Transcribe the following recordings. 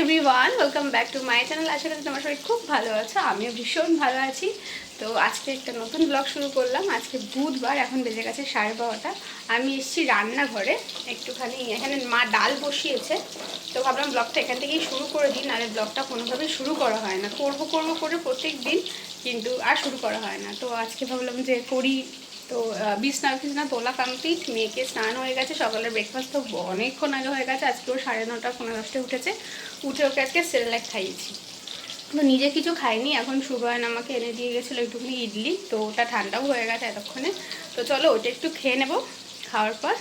Everyone welcome back to my channel আশা করি তোমার সবাই খুব ভালো আছো, আমিও ভীষণ ভালো আছি। তো আজকে একটা নতুন ব্লগ শুরু করলাম। আজকে বুধবার, এখন বেজে গেছে সাড়ে বারোটা। আমি এসেছি রান্নাঘরে। একটুখানি এখানে মা ডাল বসিয়েছে। তো ভাবলাম ব্লগটা এখান থেকেই শুরু করে দিন আর ব্লগটা কোনোভাবেই শুরু করা হয় না। করব করব করে প্রত্যেক দিন কিন্তু আর শুরু করা হয় না। তো আজকে ভাবলাম যে করি তো বিছনা ফিছনা তোলা কমপ্লিট মেয়েকে স্নান হয়ে গেছে, সকালের ব্রেকফাস্ট তো অনেকক্ষণ আগে হয়ে গেছে, আজকে ও সাড়ে নটা পনেরো দশটায় উঠেছে। উঠে ওকে আজকে সেরেলাক খাইয়েছি। তো নিজে কিছু খাইনি, এখন সুগান আমাকে এনে দিয়ে গেছিল একটুখানি ইডলি, তো ওটা ঠান্ডাও হয়ে গেছে এতক্ষণে। তো চলো ওটা একটু খেয়ে নেব খাওয়ার পর।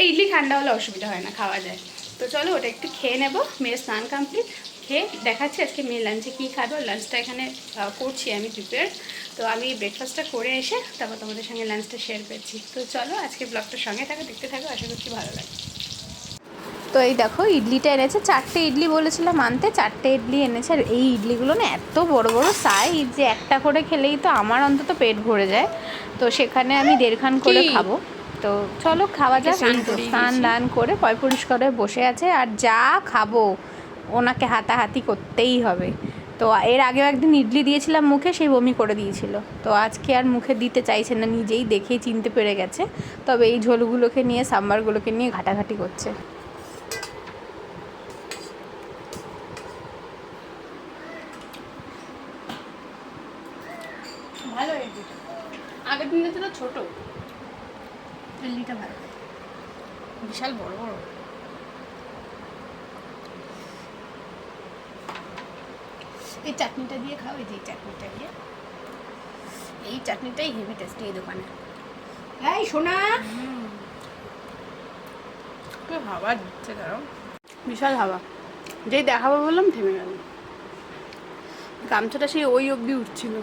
এই ইডলি ঠান্ডা হলে অসুবিধা হয় না, খাওয়া যায়। তো চলো ওটা একটু খেয়ে নেব, মেয়ের স্নান কমপ্লিট খেয়ে দেখাচ্ছি আজকে মেয়ে লাঞ্চে কী খাবে লাঞ্চটা এখানে করছি আমি প্রিপেয়ার তো আমি ব্রেকফাস্টটা করে এসে তারপর তোমাদের সঙ্গে লাঞ্চটা শেয়ার করছি। তো চলো আজকে ব্লগটার সঙ্গে থাকো দেখতে থাকো আশা করছি ভালো লাগে তো এই দেখো ইডলিটা এনেছে। চারটে ইডলি বলেছিলাম আনতে চারটে ইডলি এনেছে। আর এই ইডলিগুলো না এত বড় বড় সাইজ যে একটা করে খেলেই তো আমার অন্তত পেট ভরে যায়। তো সেখানে আমি দেড়খান করে? খাব। তো চলো খাওয়া যাক। স্নান দান করে পয় পরিষ্কার বসে আছে। আর যা খাব ওনাকে হাতাহাতি করতেই হবে। তো এর আগেও একদিন ইডলি দিয়েছিলাম মুখে সেই বমি করে দিয়েছিল। তো আজকে আর মুখে দিতে চাইছে না নিজেই দেখেই চিনতে পেরে গেছে। তবে এই ঝোলগুলোকে নিয়ে সাম্বারগুলোকে নিয়ে ঘাটাঘাটি করছে। ভালো আগের দিনটা ছিল ছোট। ইডলিটা ভালো। বিশাল বড় বড়। এই চাটনিটা দিয়ে খাও এই যে এই চাটনিটা দিয়ে। এই চাটনিটাই হেভি টেস্টি এই দোকানে। এই সোনা। হাওয়া দিচ্ছে দাঁড়াও বিশাল হাওয়া। যেই দেখাবো বললাম থেমে গেল। গামছাটা সেই ওই অবধি উঠছিল।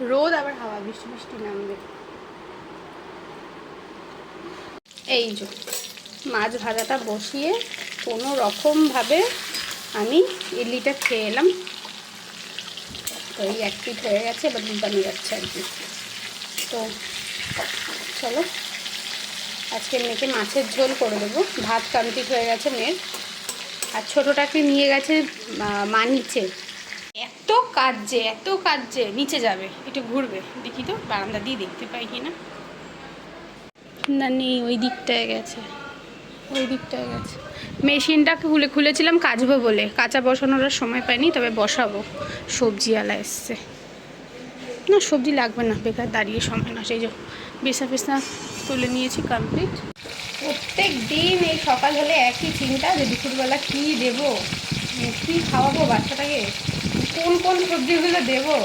রোদ আবার হাওয়া বৃষ্টি বৃষ্টি নামবে। এই যে মাছ ভাজাটা বসিয়ে কোনো রকমভাবে আমি ইডলিটা খেয়ে এলাম। তো এই এক পিঠ হয়ে গেছে, এবার দুবানো যাচ্ছে আর কি। তো চলো, আজকে মেয়েকে মাছের ঝোল করে দেবো। ভাত কমপ্লিট হয়ে গেছে মেয়ের। আর ছোটোটাকে নিয়ে গেছে মা নিচে এত কাজ যে এত কাজ যে নিচে যাবে, একটু ঘুরবে। দেখি তো, বারান্দা দিয়ে দেখতে পাই কি না, নেই, ওই দিকটায় গেছে। ওই দিকটায় গেছে। মেশিনটা খুলে খুলেছিলাম কাচবো বলে। কাঁচা বসানোর সময় পাইনি, তবে বসাবো। সবজিওয়ালা এসছে। না, সবজি লাগবে না, বেকার দাঁড়িয়ে সময় না সেই যে বেসা ফেসা তুলে নিয়েছি কমপ্লিট প্রত্যেক দিন এই সকাল হলে একই চিন্তা যে দুপুরবেলা কী দেবো? কী খাওয়াবো বাচ্চাটাকে? কোন কোন সবজিগুলো দেবো?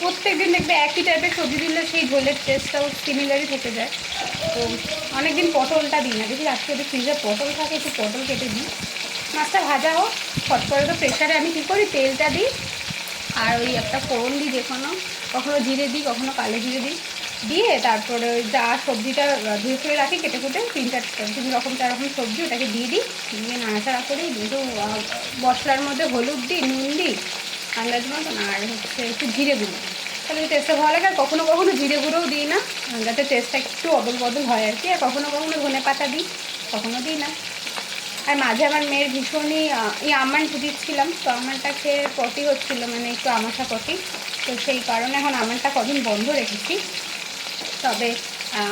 প্রত্যেক দিন দেখবে একই টাইপের সবজি দিলে সেই ঝোলের টেস্টটাও সিমিলারই থেকে যায়। তো অনেকদিন পটলটা দিই না। দেখি আজকে যদি ফ্রিজে পটল থাকে একটু পটল কেটে দিই। মাছটা ভাজা হোক ফট করে তো প্রেশারে আমি কী করি? তেলটা দিই আর ওই একটা ফোড়ন দিই যে কোনো কখনো জিরে দিই কখনো কালো জিরে দিই। দিয়ে তারপরে ওই যা সবজিটা ধুয়ে ফেলে রাখি কেটে কুটে তিন চারটে তিন রকম চার রকম সবজি ওটাকে দিয়ে দিই। দিয়ে নাড়াচাড়া করি। আহ, মশলার মধ্যে হলুদ দিই নুন দিই। আন্দাজ মতন আর হচ্ছে একটু জিরে গুঁড়ো। তাহলে টেস্টটা ভালো লাগে, আর কখনো কখনো জিরে গুঁড়োও দিই না। যাতে টেস্টটা একটু অদল বদল হয় আর কি, আর কখনো কখনো ধনে পাতা দিই, কখনো দিই না। আর মাঝে আমার মেয়ের ভীষণই এই আমান দিচ্ছিলাম তো আমানটা খেয়ে পটি হচ্ছিল মানে একটু আমাশা পটি। তো সেই কারণে এখন আমানটা কদিন বন্ধ রেখেছি। তবে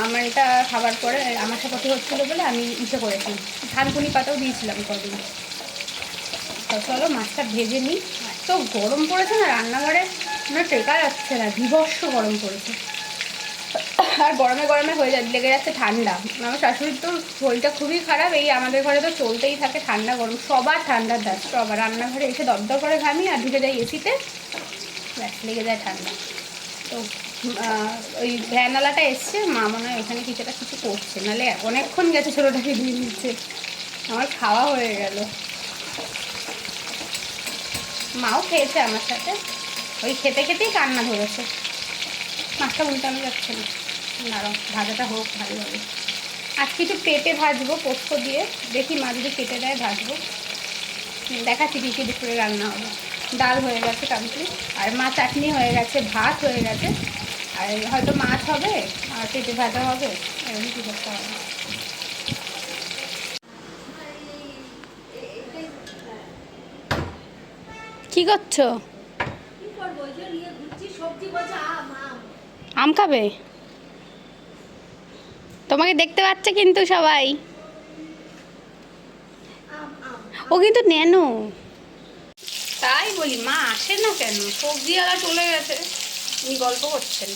আমানটা খাবার পরে আমাশা পটি হচ্ছিল বলে আমি ইসে করেছি ধানকুনি পাতাও দিয়েছিলাম কদিন। তো চলো মাছটা ভেজে নিই। এত গরম পড়েছে না রান্নাঘরে মানে টেকা যাচ্ছে না বিভৎস গরম পড়েছে। আর গরমে গরমে হয়ে যায় লেগে যাচ্ছে ঠান্ডা। আমার শাশুড়ির তো শরীরটা খুবই খারাপ, এই আমাদের ঘরে তো চলতেই থাকে ঠান্ডা গরম, সবার ঠান্ডার দাস সবার। রান্নাঘরে এসে দরদর করে ঘামি আর ঢুকে যাই এসিতে, ব্যাস, লেগে যায় ঠান্ডা। তো ওই ভ্যানওয়ালাটা এসছে, মা মনে হয় ওখানে কিছুটা কিছু করছে, নাহলে অনেকক্ষণ গেছে ছোটোটাকে দিয়ে দিচ্ছে আমার খাওয়া হয়ে গেল। মাও খেয়েছে আমার সাথে। ওই খেতে খেতেই কান্না ধরেছে। মাছটা উল্টানো যাচ্ছে না। নাড়াও ভাজাটা হোক, ভালো হবে। আর কিছু পেঁপে ভাজবো, পোস্ত দিয়ে। দেখি মা যদি কেটে দেয়, ভাজবো। দেখাচ্ছি কী কী দুপুরে রান্না হবে। ডাল হয়ে গেছে কমপ্লিট আর মা চাটনি হয়ে গেছে, ভাত হয়ে গেছে। আর হয়তো মাছ হবে, আর পেঁপে ভাজা হবে। এরকম কী করতে হবে? কি করছ? আম খাবে? তোমাকে দেখতে পাচ্ছে কিন্তু সবাই। ও কিন্তু নেনো তাই বলি মা আসে না কেন? সবজিওয়ালা চলে গেছে। উনি গল্প করছেন।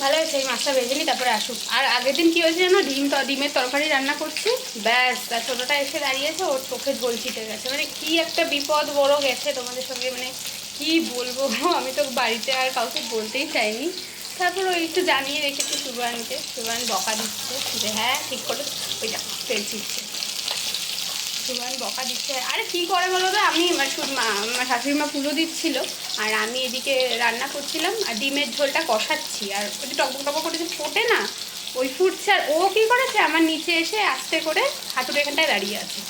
ভালো হয়েছে, এই মাছটা ভেজে নিই তারপরে আসুক। আর আগের দিন কি হয়েছে জানো, ডিম ডিমের তরকারি রান্না করছি। ব্যাস তার ছোটোটা এসে দাঁড়িয়েছে, ওর চোখে জল ছিটে গেছে। মানে কি একটা বিপদ বড় গেছে তোমাদের সঙ্গে মানে কি বলব, আমি তো বাড়িতে আর কাউকে বলতেই চাইনি। তারপর ওই একটু জানিয়ে রেখেছি সুবানকে, সুবান বকা দিচ্ছে, যে হ্যাঁ ঠিক করে ওইটা তেল ছিটছে। সুবান বকা দিচ্ছে। আরে কি করে বলো তো? আমি আমার শাশুড়ি মা পুজো দিচ্ছিল, আর আমি এদিকে রান্না করছিলাম, আর ডিমের ঝোলটা কষাচ্ছি। আর ওই টকবক টকবক করে যে ফোটে না, ওই ফুটছে। আর ও কি করেছে? আমার নিচে এসে আস্তে করে হাতুড়ে এখানটায় দাঁড়িয়ে আছে।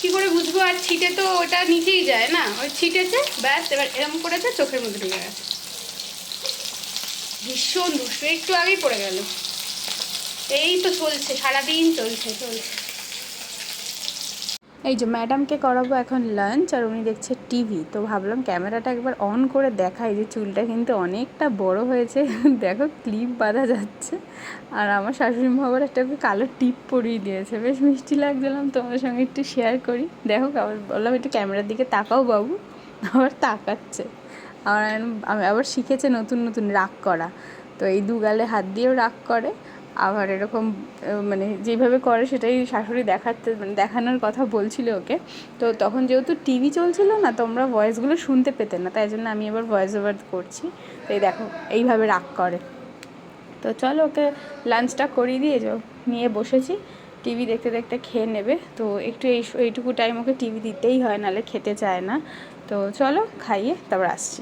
কি করে বুঝব? আর ছিটে তো ওটা নিচেই যায় না? ওই ছিটেছে, ব্যাস, এবার এরম করেছে, চোখের মধ্যে ঢুকে গেছে। ভীষণ দুষ্টু। একটু আগেই পড়ে গেল। এই তো চলছে, সারাদিন চলছে চলছে। এই যে ম্যাডামকে করাবো এখন লাঞ্চ আর উনি দেখছে টিভি তো ভাবলাম ক্যামেরাটা একবার অন করে দেখাই যে চুলটা কিন্তু অনেকটা বড় হয়েছে। দেখো ক্লিপ বাঁধা যাচ্ছে। আর আমার শাশুড়ি মা একটা কালো টিপ পরিয়ে দিয়েছে। বেশ মিষ্টি লাগছিলাম তোমার সঙ্গে একটু শেয়ার করি। দেখো, আবার বললাম একটু ক্যামেরার দিকে তাকাও বাবু। আবার তাকাচ্ছে। আবার আমি আবার শিখেছে নতুন নতুন রাগ করা। তো এই দু গালে হাত দিয়েও রাগ করে। আবার এরকম মানে যেভাবে করে সেটাই শাশুড়ি দেখাতে মানে দেখানোর কথা বলছিল ওকে। তো তখন যেহেতু টিভি চলছিল না তোমরা ভয়েসগুলো শুনতে পেতে না, তাই জন্য আমি এবার ভয়েস ওভার করছি। তো এই দেখো, এইভাবে রাগ করে। তো চলো ওকে লাঞ্চটা করিয়ে দিয়ে যাও, নিয়ে বসেছি। টিভি দেখতে দেখতে খেয়ে নেবে। তো একটু এই, এইটুকু টাইম ওকে টিভি দিতেই হয়, নাহলে খেতে চায় না। তো চলো খাইয়ে তারপর আসছি।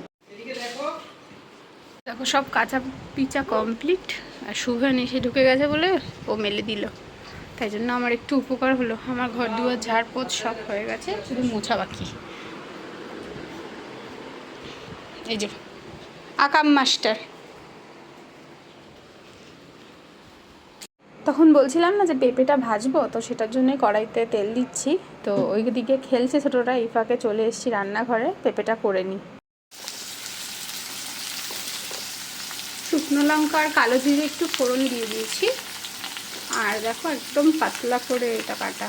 দেখো, সব কাঁচা পিচা কমপ্লিট আর শুভেন এসে ঢুকে গেছে বলে ও মেলে দিল। তাই জন্য আমার একটু উপকার হলো। আমার ঘর দুয়ার ঝাড়পোছ সব হয়ে গেছে, শুধু মোছা বাকি। এই যে, আকাম মাস্টার। তখন বলছিলাম না যে পেঁপেটা ভাজবো, তো সেটার জন্যই কড়াইতে তেল দিচ্ছি। তো ওই দিকে খেলছে ছোটোটা এই ফাঁকে চলে এসেছি রান্নাঘরে, পেঁপেটা করে নিই। শুকনো লঙ্কা আর কালো জিরে একটু ফোড়ন দিয়ে দিয়েছি। আর দেখো একদম পাতলা করে এটা কাটা।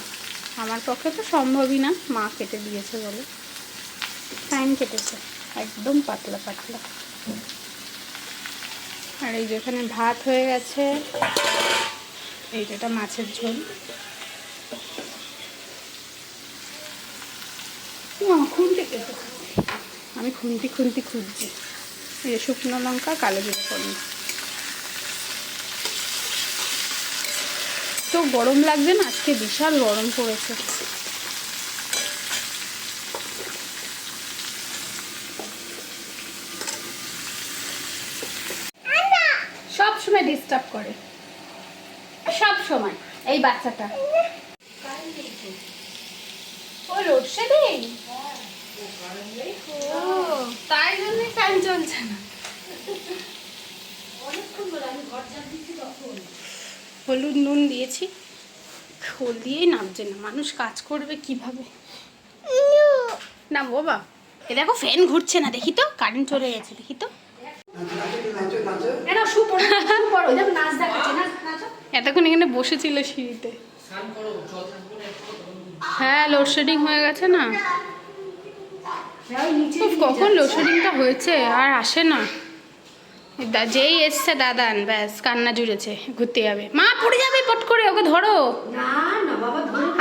আমার পক্ষে তো সম্ভবই না, মা কেটে দিয়েছে বলে। টাইম কেটেছে, একদম পাতলা পাতলা। আর এই যেখানে ভাত হয়ে গেছে, এই যেটা মাছের ঝোল। কেটে আমি খুন্তি খুন্তি খুঁজছি। এই শুকনো লঙ্কা, কালো জিরে, ফোড়ন। তো গরম লাগবে না আজকে বিশাল গরম পড়েছে। সব সময় ডিস্টার্ব করে। সব সময় এই বাচ্চাটা। ও লোডশেডিং ও তাই ফ্যান চলছে না। হলুদ নুন দিয়েছি। খোল দিয়েই নামছে না। মানুষ কাজ করবে কীভাবে? না বাবা। এ দেখো ফ্যান ঘুরছে না। দেখি তো কারেন্ট চলে গেছে দেখি তো। এতক্ষণ এখানে বসেছিল সিঁড়িতে। হ্যাঁ লোডশেডিং হয়ে গেছে না। কখন লোডশেডিংটা হয়েছে? আর আসে না। যেই এসছে দাদান ব্যাস কান্না জুড়েছে ঘুরতে যাবে। মা পড়ে যাবে পট করে ওকে ধরো।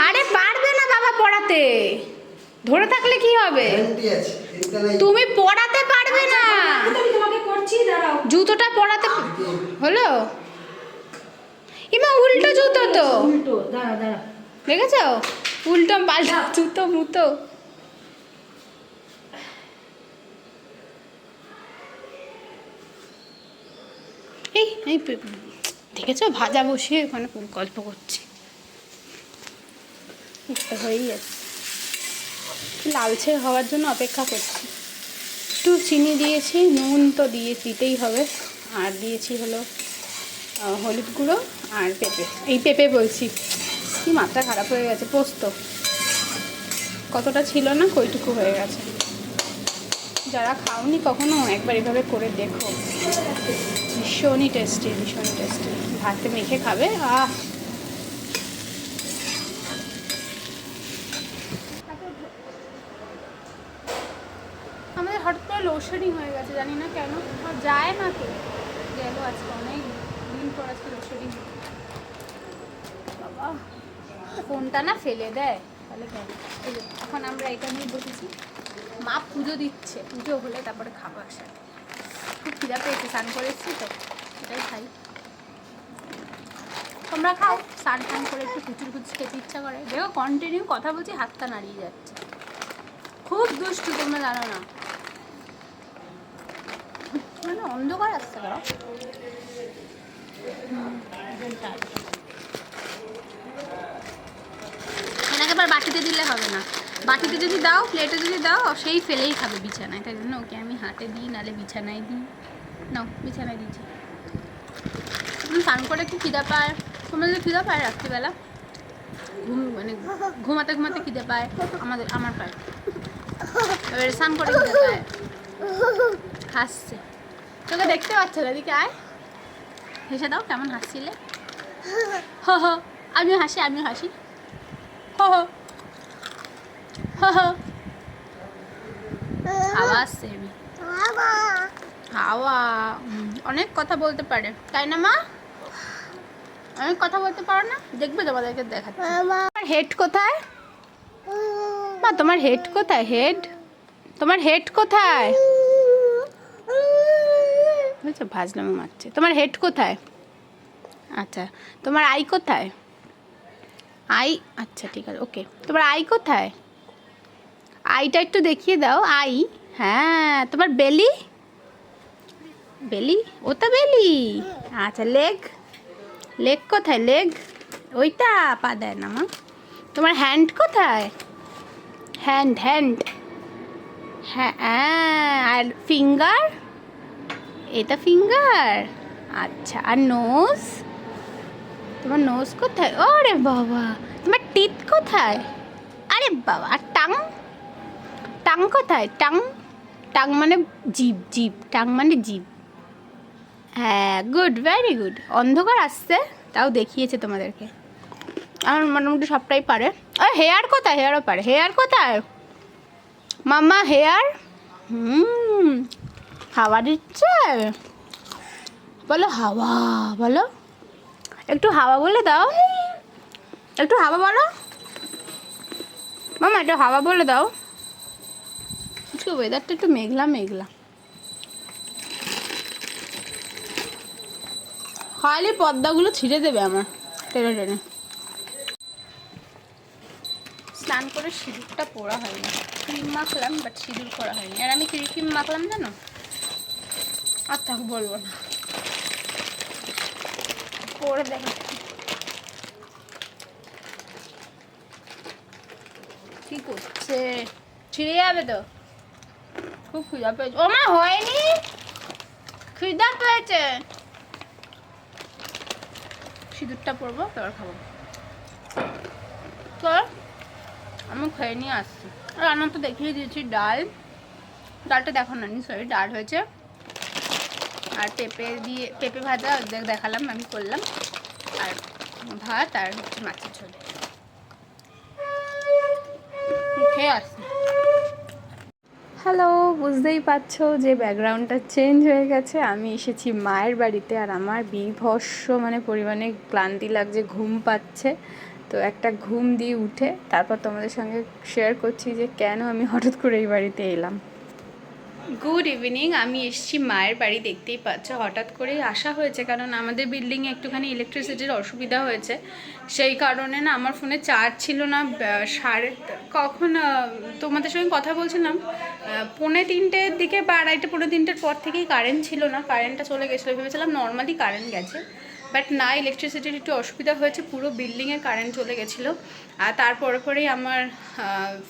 আরে পারবে না বাবা পড়াতে। ধরে থাকলে কি হবে? তুমি পড়াতে পারবে না। জুতোটা পড়াতে হলো? ইমা উল্টো জুতো তো। দেখেছ? উল্টো পাল্টা জুতো মুতো। এই দেখেছ? ভাজা বসিয়ে ওখানে গল্প করছি। হয়েই যাচ্ছে লালচে হওয়ার জন্য অপেক্ষা করছি। একটু চিনি দিয়েছি, নুন তো দিয়ে দিতেই হবে। আর দিয়েছি হলো হলুদ গুঁড়ো আর পেঁপে। এই পেঁপে বলছি। কি মাথা খারাপ হয়ে গেছে, পোস্ত। কতটা ছিল না, কইটুকু হয়ে গেছে। যারা খাওনি কখনো একবার এভাবে করে দেখো। ভীষণই টেস্টি ভীষণই টেস্টি ভাতে মেখে খাবে, আহ। আমাদের হঠাৎ করে লোডশেডিং হয়ে গেছে, জানি না কেন। যায় না তো গেল আজকে অনেক দিন পর আজকে লোডশেডিং বাবা, ফোনটা না ফেলে দেয়। তাহলে কেন? এখন আমরা এটা নিয়ে বসেছি। মা পুজো দিচ্ছে, পুজো হলে তারপরে খাব একসাথে খিদা পেয়েছে, স্নান করে তো, এটাই খাই। তোমরা খাও, স্নান টান করে একটু কুচুর কুচি খেতে ইচ্ছা করে। দেখো কন্টিনিউ কথা বলছি, হাতটা নাড়িয়ে যাচ্ছে। খুব দুষ্টু তোমরা জানো না। মানে অন্ধকার এনাকে আবার বাটিতে দিলে হবে না। বাটিতে যদি দাও প্লেটে যদি দাও, সেই ফেলেই খাবে বিছানায়, তাই জন্য ওকে আমি হাতে দিই, নালে বিছানায় দিই। নাও, বিছানায় দিচ্ছি। স্নান করে একটু খিদা পায়। যদি খিদা পায় রাত্রিবেলা, ঘুম মানে ঘুমাতে ঘুমাতে খিদে পায় আমাদের, আমার পায়। এবারে স্নান করে খিদে পায়। হাসছে। তোকে দেখতে পাচ্ছ না, এদিকে আয়। হেসে দাও, কেমন হাসছিলে। হ হ, আমিও হাসি আমিও হাসি। হ হ হ হ। আসছে হেবি হাওয়া অনেক কথা বলতে পারে। তাই না, মা? অনেক কথা বলতে পারো না? দেখবে তোমাদেরকে দেখাচ্ছি। তোমার হেড কোথায়? মা, তোমার হেড কোথায়? হেড তোমার হেড কোথায়? বুঝছ ভাজলামে মারছে। তোমার হেড কোথায়? আচ্ছা তোমার আই কোথায়? আই আচ্ছা ঠিক আছে ওকে তোমার আই কোথায়? আইটা একটু দেখিয়ে দাও আই হ্যাঁ তোমার বেলি? বেলি? ওটা বেলি? আচ্ছা লেগ? লেগ কোথায়? লেগ? ওইটা পা দেয় না মা। তোমার হ্যান্ড কোথায়? হ্যান্ড হ্যান্ড হ্যাঁ হ্যাঁ, আর ফিঙ্গার এটা ফিঙ্গার আচ্ছা আর নোজ তোমার নোজ কোথায়? ওরে বাবা তোমার টিথ কোথায়? আরে বাবা আর টাং টাং কোথায়? টাং টাং মানে জিভ জিভ টাং মানে জিভ হ্যাঁ গুড ভেরি গুড অন্ধকার আসছে, তাও দেখিয়েছে তোমাদেরকে। আমার মোটামুটি সবটাই পারে। আর হেয়ার কোথায়? হেয়ারও পারে। হেয়ার কোথায়? মামা হেয়ার হুম, হাওয়া দিচ্ছে। বলো হাওয়া, বলো। একটু হাওয়া বলে দাও। একটু হাওয়া বলো। মামা, একটু হাওয়া বলে দাও। আজকে ওয়েদারটা একটু মেঘলা মেঘলা। খালি পর্দাগুলো ছিঁড়ে দেবে আমার, টেনে টেনে। স্নান করে সিঁদুরটা পরা হয়নি। ক্রিম মাখলাম বাট সিঁদুর করা হয়নি। আর আমি কি ক্রিম মাখলাম জানো? আর থাক বলব না। পরে দেখা কি করছে? ছিঁড়ে যাবে তো? খুব খিদা পেয়েছে। ও মা হয়নি খিদা পেয়েছে সিঁদুরটা পরবো তারপর খাব তো আমি খেয়ে নিয়ে আসছি রান্না তো দেখিয়ে দিয়েছি ডাল ডালটা দেখো না নি সরি ডাল হয়েছে আর পেঁপে দিয়ে পেঁপে ভাজা দেখ- দেখালাম আমি করলাম আর ভাত আর হচ্ছে মাছের ঝোল খেয়ে আসছি হ্যালো বুঝতেই পারছ যে ব্যাকগ্রাউন্ডটা চেঞ্জ হয়ে গেছে। আমি এসেছি মায়ের বাড়িতে আর আমার বিভস্ম মানে পরিমাণে ক্লান্তি লাগছে, ঘুম পাচ্ছে। তো একটা ঘুম দিয়ে উঠে তারপর তোমাদের সঙ্গে শেয়ার করছি যে কেন আমি হঠাৎ করে এই বাড়িতে এলাম। গুড ইভিনিং আমি এসেছি মায়ের বাড়ি, দেখতেই পাচ্ছ। হঠাৎ করেই আসা হয়েছে, কারণ আমাদের বিল্ডিংয়ে একটুখানি ইলেকট্রিসিটির অসুবিধা হয়েছে। সেই কারণে না, আমার ফোনে চার্জ ছিল না সাড়ে কখন তোমাদের সঙ্গে কথা বলছিলাম পৌনে তিনটের দিকে বা আড়াইটে, পৌনে তিনটের পর থেকেই কারেন্ট ছিল না কারেন্টটা চলে গেছিল। ভেবেছিলাম নর্মালি কারেন্ট গেছে। বাট না ইলেকট্রিসিটির একটু অসুবিধা হয়েছে, পুরো বিল্ডিংয়ের কারেন্ট চলে গেছিল। আর তারপরে পরেই আমার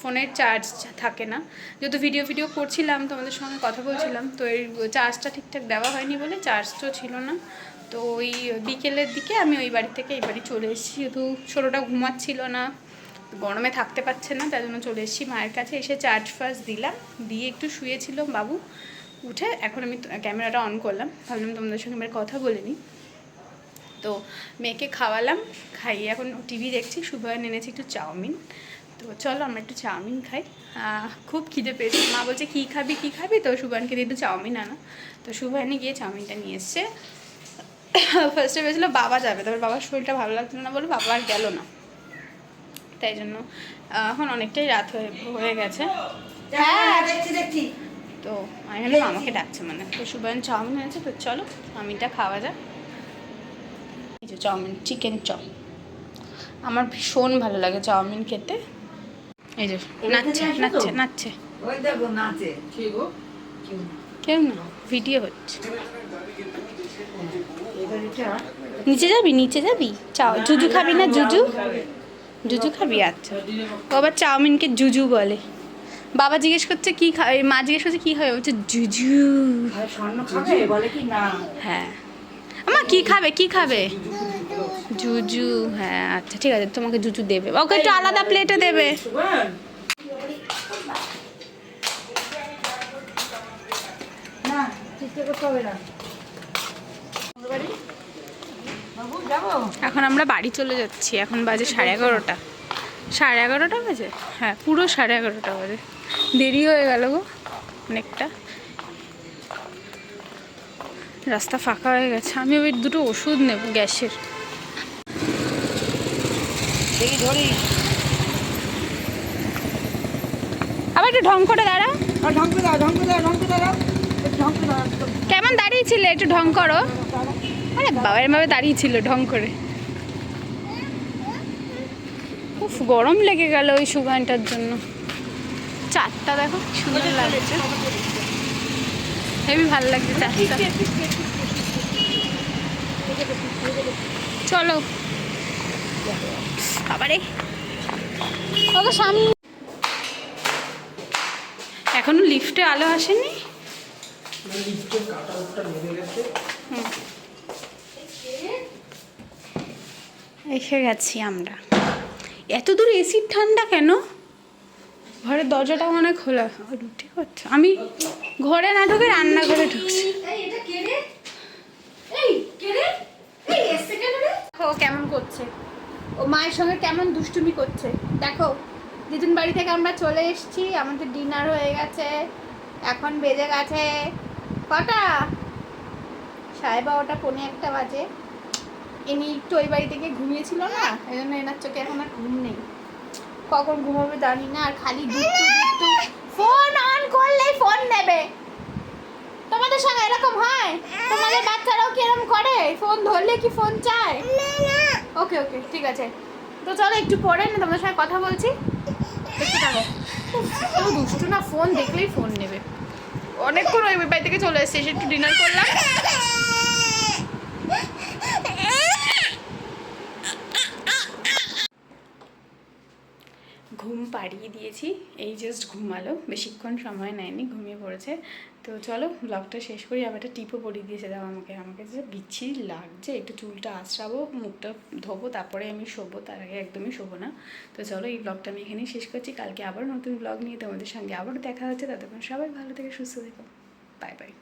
ফোনের চার্জ থাকে না। যেহেতু ভিডিও ভিডিও করছিলাম, তোমাদের সঙ্গে কথা বলছিলাম, তো এই চার্জটা ঠিকঠাক দেওয়া হয়নি বলে চার্জ তো ছিল না। তো ওই বিকেলের দিকে আমি ওই বাড়ি থেকে এই বাড়ি চলে এসেছি। যেহেতু ছোটোটা ঘুমাচ্ছিল না, গরমে থাকতে পারছে না তার জন্য চলে এসেছি মায়ের কাছে। এসে চার্জ ফার্জ দিলাম, দিয়ে একটু শুয়েছিল বাবু। উঠে এখন আমি ক্যামেরাটা অন করলাম। ভাবলাম তোমাদের সঙ্গে এবার কথা বলে নিই। তো মেয়েকে খাওয়ালাম খাইয়ে এখন টিভি দেখছি সুভয়ন এনেছি একটু চাউমিন। তো চলো আমরা একটু চাউমিন খাই। খুব খিদে পেয়েছে। মা বলছে কী খাবি কী খাবি? তো সুভয়নকে দিয়ে একটু চাউমিন আনা। তো সুভয়নে গিয়ে চাউমিনটা নিয়ে এসছে। ফার্স্টে ভেবেছিল বাবা যাবে তারপর বাবার শরীরটা ভালো লাগছিল না বলে বাবা আর গেল না। তাই জন্য এখন অনেকটাই রাত হয়ে হয়ে গেছে। হ্যাঁ তো আমি ভাবলাম আমাকে ডাকছে মানে। তো সুবায়ন চাউমিন হয়েছে তো চলো চাউমিনটা খাওয়া যাক। যে চাউমিন চিকেন চপ আমার ভীষণ ভালো লাগে চাউমিন খেতে। এই যে নাচছে নাচছে নাচছে ওই দেখো নাচে। কি গো? কেউ না। ভিডিও হচ্ছে। নিচে যাবি নিচে যাবি? চাও জুজু খাবি না জুজু? জুজু খাবি। আচ্ছা। ও আবার চাউমিনকে জুজু বলে। বাবা জিজ্ঞেস করছে কি খা এই মা জিজ্ঞেস করছে কি খাবে? বলছে জুজু। আর স্বর্ণ খাবে? বলে কি না? হ্যাঁ। আমা কি খাবে কি খাবে? জুজু হ্যাঁ আচ্ছা ঠিক আছে তোমাকে জুজু দেবে। ওকে একটু আলাদা প্লেটে দেবে। এখন আমরা বাড়ি চলে যাচ্ছি এখন বাজে সাড়ে এগারোটা। সাড়ে এগারোটা বাজে? হ্যাঁ পুরো সাড়ে এগারোটা বাজে। দেরি হয়ে গেল গো অনেকটা। রাস্তা ফাঁকা হয়ে গেছে। আমি ওই দুটো ওষুধ নেব গ্যাসের। আবার একটু ঢং করে দাঁড়া কেমন দাঁড়িয়েছিলে? একটু ঢং করো। আরে বাবা এরভাবে দাঁড়িয়েছিল ঢং করে। উফ গরম লেগে গেল ওই সুগানটার জন্য। চারটা দেখো সুন্দর লাগছে। হেবি ভালো লাগছে চারটা। চলো। আবারে ওকে সামনে। এখনও লিফটে আলো আসেনি। এসে গেছি আমরা। এত দূর এসির ঠান্ডা কেন? ঘরের দরজাটা মনে খোলা। রুটি করছে। আমি ঘরে না ঢুকে রান্নাঘরে ঢুকছি। কেমন করছে? ও মায়ের সঙ্গে কেমন দুষ্টুমি করছে? দেখো, দিদুন বাড়ি থেকে আমরা চলে এসেছি, আমাদের ডিনার হয়ে গেছে, এখন বেজে গেছে কটা? সাড়ে বারোটা, পৌনে একটা বাজে। ইনি একটু ওই বাড়ি থেকে ঘুমিয়েছিল না, এই জন্য এনার চোখে এখন আর ঘুম নেই। কখন ঘুমাবে জানি না, আর খালি ফোন অন করলেই ফোন নেবে। তোমাদের সঙ্গে এরকম হয়? তোমাদের বাচ্চারাও কি এরকম করে? ফোন ধরলে কি ফোন চায়? ওকে ওকে ঠিক আছে। তো চলো একটু পরে না তোমাদের সঙ্গে কথা বলছি। একটু থাকো। দুষ্টু না ফোন দেখলেই ফোন নেবে। অনেকক্ষণ ওই বাড়ি থেকে চলে এসেছি এসে একটু ডিনার করলাম। পাড়িয়ে দিয়েছি। এই জাস্ট ঘুমালো। বেশিক্ষণ সময় নেয়নি, ঘুমিয়ে পড়েছে। তো চলো ব্লগটা শেষ করি। আবার একটা টিপও পরিয়ে দিয়েছে, দাও আমাকে। আমাকে যে বিচ্ছিরি লাগছে। একটু চুলটা আঁচড়াবো, মুখটা ধোবো, তারপরে আমি শোবো। তার আগে একদমই শোবো না। তো চলো, এই ব্লগটা আমি এখানেই শেষ করছি। কালকে আবার নতুন ব্লগ নিয়ে তোমাদের সঙ্গে আবার দেখা হচ্ছে। ততক্ষণ সবাই ভালো থেকে সুস্থ থেকো। Bye bye